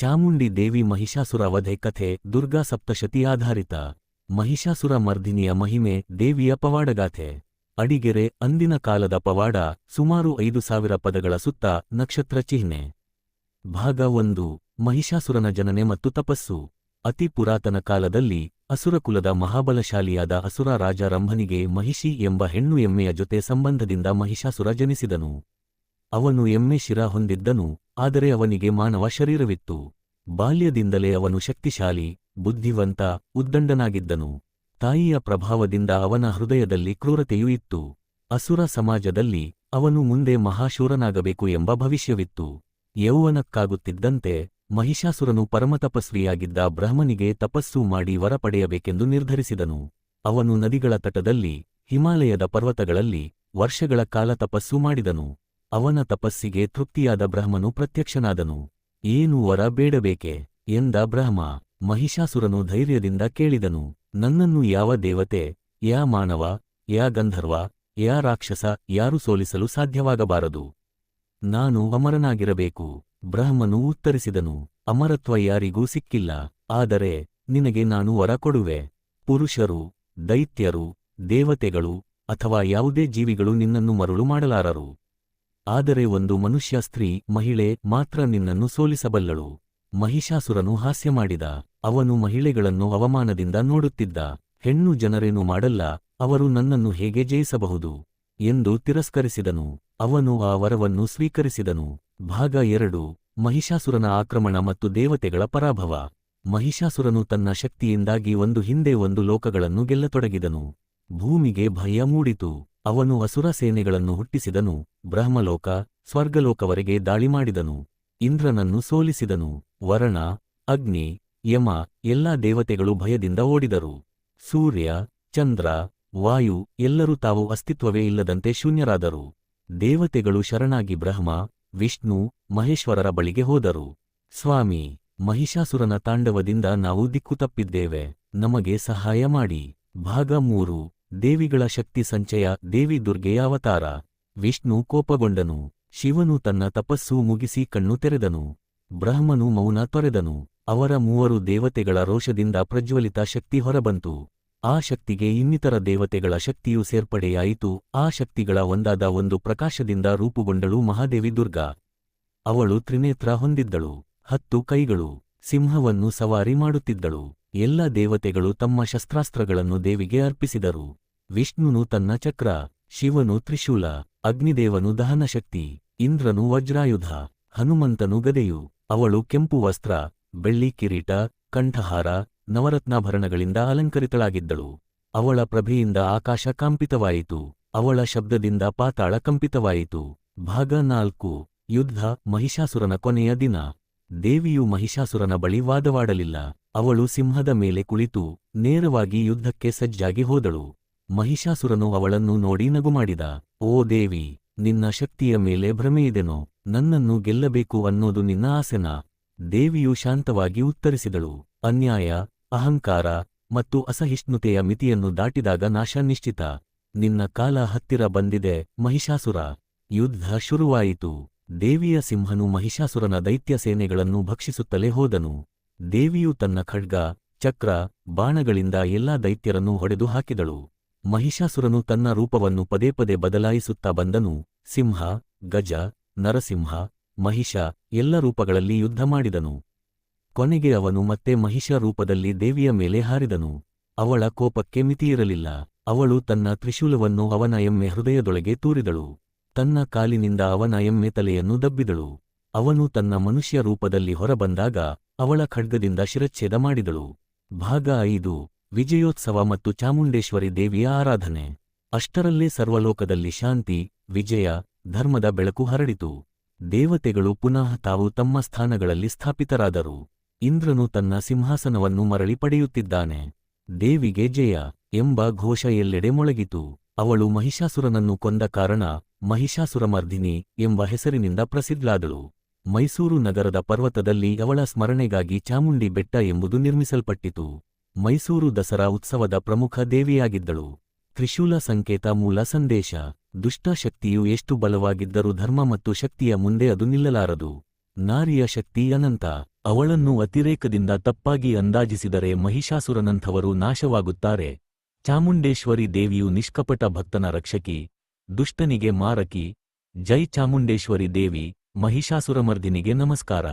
ಚಾಮುಂಡಿ ದೇವಿ ಮಹಿಷಾಸುರ ವಧೆ ಕಥೆ ದುರ್ಗಾ ಸಪ್ತಶತಿ ಆಧಾರಿತ. ಮಹಿಷಾಸುರ ಮರ್ದಿನಿಯ ಮಹಿಮೆ ದೇವಿಯ ಪವಾಡಗಾಥೆ. ಅಡಿಗೆರೆ ಅಂದಿನ ಕಾಲದ ಪವಾಡ ಸುಮಾರು ಐದು ಸಾವಿರ ಪದಗಳ ಸುತ್ತ ನಕ್ಷತ್ರ ಚಿಹ್ನೆ. ಭಾಗ ಒಂದು, ಮಹಿಷಾಸುರನ ಜನನೆ ಮತ್ತು ತಪಸ್ಸು. ಅತಿ ಪುರಾತನ ಕಾಲದಲ್ಲಿ ಅಸುರಕುಲದ ಮಹಾಬಲಶಾಲಿಯಾದ ಅಸುರ ರಾಜ ರಂಭನಿಗೆ ಮಹಿಷಿ ಎಂಬ ಹೆಣ್ಣು ಎಮ್ಮೆಯ ಜೊತೆ ಸಂಬಂಧದಿಂದ ಮಹಿಷಾಸುರ ಜನಿಸಿದನು. ಅವನು ಎಮ್ಮೆ ಶಿರ ಹೊಂದಿದ್ದನು, ಆದರೆ ಅವನಿಗೆ ಮಾನವ ಶರೀರವಿತ್ತು. ಬಾಲ್ಯದಿಂದಲೇ ಅವನು ಶಕ್ತಿಶಾಲಿ, ಬುದ್ಧಿವಂತ, ಉದ್ದಂಡನಾಗಿದ್ದನು. ತಾಯಿಯ ಪ್ರಭಾವದಿಂದ ಅವನ ಹೃದಯದಲ್ಲಿ ಕ್ರೂರತೆಯೂ ಇತ್ತು. ಅಸುರ ಸಮಾಜದಲ್ಲಿ ಅವನು ಮುಂದೆ ಮಹಾಶೂರನಾಗಬೇಕು ಎಂಬ ಭವಿಷ್ಯವಿತ್ತು. ಯೌವನಕ್ಕಾಗುತ್ತಿದ್ದಂತೆ ಮಹಿಷಾಸುರನು ಪರಮತಪಸ್ವಿಯಾಗಿದ್ದ ಬ್ರಹ್ಮನಿಗೆ ತಪಸ್ಸು ಮಾಡಿ ವರ ಪಡೆಯಬೇಕೆಂದು ನಿರ್ಧರಿಸಿದನು. ಅವನು ನದಿಗಳ ತಟದಲ್ಲಿ, ಹಿಮಾಲಯದ ಪರ್ವತಗಳಲ್ಲಿ ವರ್ಷಗಳ ಕಾಲ ತಪಸ್ಸು ಮಾಡಿದನು. ಅವನ ತಪಸ್ಸಿಗೆ ತೃಪ್ತಿಯಾದ ಬ್ರಹ್ಮನು ಪ್ರತ್ಯಕ್ಷನಾದನು. ಏನು ವರ ಬೇಡಬೇಕೆ? ಎಂದ ಬ್ರಹ್ಮ, ಮಹಿಷಾಸುರನು ಧೈರ್ಯದಿಂದ ಕೇಳಿದನು. ನನ್ನನ್ನು ಯಾವ ದೇವತೆ, ಯಾ ಮಾನವ, ಯಾ ಗಂಧರ್ವ, ಯಾ ರಾಕ್ಷಸ, ಯಾರು ಸೋಲಿಸಲು ಸಾಧ್ಯವಾಗಬಾರದು? ನಾನು ಅಮರನಾಗಿರಬೇಕು. ಬ್ರಹ್ಮನು ಉತ್ತರಿಸಿದನು. ಅಮರತ್ವ ಯಾರಿಗೂ ಸಿಕ್ಕಿಲ್ಲ, ಆದರೆ ನಿನಗೆ ನಾನು ವರ ಕೊಡುವೆ. ಪುರುಷರು, ದೈತ್ಯರು, ದೇವತೆಗಳು ಅಥವಾ ಯಾವುದೇ ಜೀವಿಗಳು ನಿನ್ನನ್ನು ಮರುಳು ಮಾಡಲಾರರು. ಆದರೆ ಒಂದು ಮನುಷ್ಯ ಸ್ತ್ರೀ, ಮಹಿಳೆ ಮಾತ್ರ ನಿನ್ನನ್ನು ಸೋಲಿಸಬಲ್ಲಳು. ಮಹಿಷಾಸುರನು ಹಾಸ್ಯ ಮಾಡಿದ. ಅವನು ಮಹಿಳೆಗಳನ್ನು ಅವಮಾನದಿಂದ ನೋಡುತ್ತಿದ್ದ. ಹೆಣ್ಣು ಜನರೇನು ಮಾಡಲ್ಲ, ಅವರು ನನ್ನನ್ನು ಹೇಗೆ ಜಯಿಸಬಹುದು? ಎಂದು ತಿರಸ್ಕರಿಸಿದನು. ಅವನು ಆ ವರವನ್ನು ಸ್ವೀಕರಿಸಿದನು. ಭಾಗ ಎರಡು, ಮಹಿಷಾಸುರನ ಆಕ್ರಮಣ ಮತ್ತು ದೇವತೆಗಳ ಪರಾಭವ. ಮಹಿಷಾಸುರನು ತನ್ನ ಶಕ್ತಿಯಿಂದಾಗಿ ಒಂದು ಹಿಂದೆ ಒಂದು ಲೋಕಗಳನ್ನು ಗೆಲ್ಲತೊಡಗಿದನು. ಭೂಮಿಗೆ ಭಯ ಮೂಡಿತು. ಅವನು ಅಸುರ ಸೇನೆಗಳನ್ನು ಹುಟ್ಟಿಸಿದನು, ಬ್ರಹ್ಮಲೋಕ, ಸ್ವರ್ಗಲೋಕವರೆಗೆ ದಾಳಿ ಮಾಡಿದನು ಇಂದ್ರನನ್ನು ಸೋಲಿಸಿದನು, ವರಣ, ಅಗ್ನಿ, ಯಮ, ಎಲ್ಲಾ ದೇವತೆಗಳು ಭಯದಿಂದ ಓಡಿದರು. ಸೂರ್ಯ, ಚಂದ್ರ, ವಾಯು ಎಲ್ಲರೂ ತಾವು ಅಸ್ತಿತ್ವವೇ ಇಲ್ಲದಂತೆ ಶೂನ್ಯರಾದರು. ದೇವತೆಗಳು ಶರಣಾಗಿ ಬ್ರಹ್ಮ, ವಿಷ್ಣು, ಮಹೇಶ್ವರರ ಬಳಿಗೆ ಹೋದರು. ಸ್ವಾಮಿ, ಮಹಿಷಾಸುರನ ತಾಂಡವದಿಂದ ನಾವು ದಿಕ್ಕು ತಪ್ಪಿದ್ದೇವೆ, ನಮಗೆ ಸಹಾಯ ಮಾಡಿ. ಭಾಗ ಮೂರು. ದೇವಿಗಳ ಶಕ್ತಿ ಸಂಚಯ ದೇವಿ ದುರ್ಗೆಯ ಅವತಾರ ವಿಷ್ಣು ಕೋಪಗೊಂಡನು, ಶಿವನು ತನ್ನ ತಪಸ್ಸು ಮುಗಿಸಿ ಕಣ್ಣು ತೆರೆದನು, ಬ್ರಹ್ಮನು ಮೌನ ತೊರೆದನು, ಅವರ ಮೂವರು ದೇವತೆಗಳ ರೋಷದಿಂದ ಪ್ರಜ್ವಲಿತ ಶಕ್ತಿ ಹೊರಬಂತು. ಆ ಶಕ್ತಿಗೆ ಇನ್ನಿತರ ದೇವತೆಗಳ ಶಕ್ತಿಯು ಸೇರ್ಪಡೆಯಾಯಿತು, ಆ ಶಕ್ತಿಗಳ ಒಂದಾದ ಒಂದು ಪ್ರಕಾಶದಿಂದ ರೂಪುಗೊಂಡಳು ಮಹಾದೇವಿ ದುರ್ಗಾ. ಅವಳು ತ್ರಿನೇತ್ರ ಹೊಂದಿದ್ದಳು, ಹತ್ತು ಕೈಗಳು, ಸಿಂಹವನ್ನು ಸವಾರಿ ಮಾಡುತ್ತಿದ್ದಳು. ಎಲ್ಲ ದೇವತೆಗಳು ತಮ್ಮ ಶಸ್ತ್ರಾಸ್ತ್ರಗಳನ್ನು ದೇವಿಗೆ ಅರ್ಪಿಸಿದರು. ವಿಷ್ಣುನು ತನ್ನ ಚಕ್ರ, ಶಿವನು ತ್ರಿಶೂಲ, ಅಗ್ನಿದೇವನು ದಹನಶಕ್ತಿ, ಇಂದ್ರನು ವಜ್ರಾಯುಧ, ಹನುಮಂತನು ಗದೆಯು, ಅವಳು ಕೆಂಪು ವಸ್ತ್ರ, ಬೆಳ್ಳಿ ಕಿರೀಟ, ಕಂಠಹಾರ, ನವರತ್ನಾಭರಣಗಳಿಂದ ಅಲಂಕರಿತಳಾಗಿದ್ದಳು. ಅವಳ ಪ್ರಭೆಯಿಂದ ಆಕಾಶ ಕಂಪಿತವಾಯಿತು, ಅವಳ ಶಬ್ದದಿಂದ ಪಾತಾಳ ಕಂಪಿತವಾಯಿತು. ಭಾಗ ನಾಲ್ಕು, ಯುದ್ಧ ಮಹಿಷಾಸುರನ ಕೊನೆಯ ದಿನ. ದೇವಿಯು ಮಹಿಷಾಸುರನ ಬಳಿ ವಾದವಾಡಲಿಲ್ಲ. ಅವಳು ಸಿಂಹದ ಮೇಲೆ ಕುಳಿತು ನೇರವಾಗಿ ಯುದ್ಧಕ್ಕೆ ಸಜ್ಜಾಗಿ ಹೋದಳು. ಮಹಿಷಾಸುರನು ಅವಳನ್ನು ನೋಡಿ ನಗುಮಾಡಿದ ಓ ದೇವಿ, ನಿನ್ನ ಶಕ್ತಿಯ ಮೇಲೆ ಭ್ರಮೆಯಿದೆನೋ, ನನ್ನನ್ನು ಗೆಲ್ಲಬೇಕು ಅನ್ನೋದು ನಿನ್ನ ಆಸೆನ? ದೇವಿಯು ಶಾಂತವಾಗಿ ಉತ್ತರಿಸಿದಳು. ಅನ್ಯಾಯ, ಅಹಂಕಾರ ಮತ್ತು ಅಸಹಿಷ್ಣುತೆಯ ಮಿತಿಯನ್ನು ದಾಟಿದಾಗ ನಾಶ ನಿಶ್ಚಿತ. ನಿನ್ನ ಕಾಲ ಹತ್ತಿರ ಬಂದಿದೆ, ಮಹಿಷಾಸುರ. ಯುದ್ಧ ಶುರುವಾಯಿತು. ದೇವಿಯ ಸಿಂಹನು ಮಹಿಷಾಸುರನ ದೈತ್ಯ ಸೇನೆಗಳನ್ನು ಭಕ್ಷಿಸುತ್ತಲೇ ಹೋದನು. ದೇವಿಯು ತನ್ನ ಖಡ್ಗ, ಚಕ್ರ, ಬಾಣಗಳಿಂದ ಎಲ್ಲಾ ದೈತ್ಯರನ್ನು ಹೊಡೆದು ಹಾಕಿದಳು. ಮಹಿಷಾಸುರನು ತನ್ನ ರೂಪವನ್ನು ಪದೇ ಪದೇ ಬದಲಾಯಿಸುತ್ತಾ ಬಂದನು. ಸಿಂಹ, ಗಜ, ನರಸಿಂಹ, ಮಹಿಷ ಎಲ್ಲ ರೂಪಗಳಲ್ಲಿ ಯುದ್ಧ ಮಾಡಿದನು. ಕೊನೆಗೆ ಅವನು ಮತ್ತೆ ಮಹಿಷ ರೂಪದಲ್ಲಿ ದೇವಿಯ ಮೇಲೆ ಹಾರಿದನು. ಅವಳ ಕೋಪಕ್ಕೆ ಮಿತಿಯಿರಲಿಲ್ಲ. ಅವಳು ತನ್ನ ತ್ರಿಶೂಲವನ್ನು ಅವನ ಎಮ್ಮೆ ಹೃದಯದೊಳಗೆ ತೂರಿದಳು. ತನ್ನ ಕಾಲಿನಿಂದ ಅವನ ಎಮ್ಮೆ ತಲೆಯನ್ನು ದಬ್ಬಿದಳು. ಅವನು ತನ್ನ ಮನುಷ್ಯ ರೂಪದಲ್ಲಿ ಹೊರಬಂದಾಗ ಅವಳ ಖಡ್ಗದಿಂದ ಶಿರಚ್ಛೇದ ಮಾಡಿದಳು. ಭಾಗ ಐದು, ವಿಜಯೋತ್ಸವ ಮತ್ತು ಚಾಮುಂಡೇಶ್ವರಿ ದೇವಿಯ ಆರಾಧನೆ. ಅಷ್ಟರಲ್ಲೇ ಸರ್ವಲೋಕದಲ್ಲಿ ಶಾಂತಿ, ವಿಜಯ, ಧರ್ಮದ ಬೆಳಕು ಹರಡಿತು. ದೇವತೆಗಳು ಪುನಃ ತಾವು ತಮ್ಮ ಸ್ಥಾನಗಳಲ್ಲಿ ಸ್ಥಾಪಿತರಾದರು. ಇಂದ್ರನು ತನ್ನ ಸಿಂಹಾಸನವನ್ನು ಮರಳಿ ಪಡೆಯುತ್ತಿದ್ದಾನೆ. ದೇವಿಗೆ ಜಯ ಎಂಬ ಘೋಷ ಎಲ್ಲೆಡೆ ಮೊಳಗಿತು. ಅವಳು ಮಹಿಷಾಸುರನನ್ನು ಕೊಂದ ಕಾರಣ ಮಹಿಷಾಸುರಮರ್ಧಿನಿ ಎಂಬ ಹೆಸರಿನಿಂದ ಪ್ರಸಿದ್ಧಳಾದಳು ಮೈಸೂರು ನಗರದ ಪರ್ವತದಲ್ಲಿ ಅವಳ ಸ್ಮರಣೆಗಾಗಿ ಚಾಮುಂಡಿ ಬೆಟ್ಟ ಎಂಬುದು ನಿರ್ಮಿಸಲ್ಪಟ್ಟಿತು. ಮೈಸೂರು ದಸರಾ ಉತ್ಸವದ ಪ್ರಮುಖ ದೇವಿಯಾಗಿದ್ದಳು. ತ್ರಿಶೂಲ ಸಂಕೇತ ಮೂಲ ಸಂದೇಶ, ದುಷ್ಟ ಶಕ್ತಿಯು ಎಷ್ಟು ಬಲವಾಗಿದ್ದರೂ ಧರ್ಮ ಮತ್ತು ಶಕ್ತಿಯ ಮುಂದೆ ಅದು ನಿಲ್ಲಲಾರದು. ನಾರಿಯ ಶಕ್ತಿ ಅನಂತ, ಅವಳನ್ನು ಅತಿರೇಕದಿಂದ ತಪ್ಪಾಗಿ ಅಂದಾಜಿಸಿದರೆ ಮಹಿಷಾಸುರನಂಥವರು ನಾಶವಾಗುತ್ತಾರೆ. ಚಾಮುಂಡೇಶ್ವರಿ ದೇವಿಯು ನಿಷ್ಕಪಟ ಭಕ್ತನ ರಕ್ಷಕಿ, ದುಷ್ಟನಿಗೆ ಮಾರಕಿ, ಜೈ ಚಾಮುಂಡೇಶ್ವರಿ ದೇವಿ ಮಹಿಷಾಸುರಮರ್ದಿನಿಗೆ ನಮಸ್ಕಾರ.